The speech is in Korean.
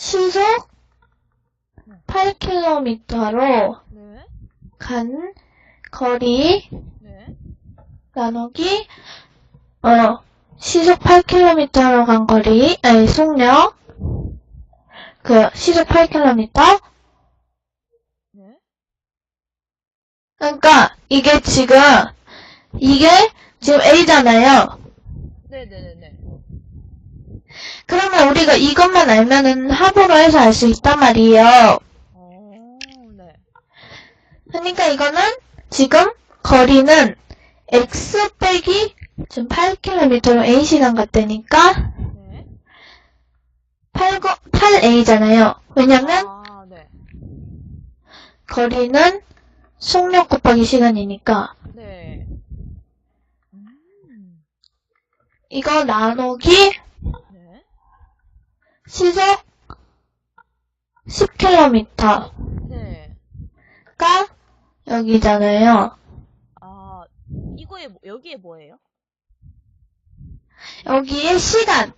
시속 8km로 네. 간 거리 네. 나누기 어 시속 8km로 간 거리 아니 속력 그 시속 8km 네. 그러니까 이게 지금 이게 지금 A잖아요. 네네네네. 그러면 우리가 이것만 알면은 합으로 해서 알 수 있단 말이에요. 어, 네. 그러니까 이거는 지금 거리는 x 빼기 지금 8km로 A 시간 갔다니까 네. 8, 8A잖아요. 왜냐면 아, 네. 거리는 속력 곱하기 시간이니까 네. 음, 이거 나누기 네. 시속 10km가 네. 여기잖아요. 아, 이거에, 뭐- 여기에 뭐예요? 여기에 시간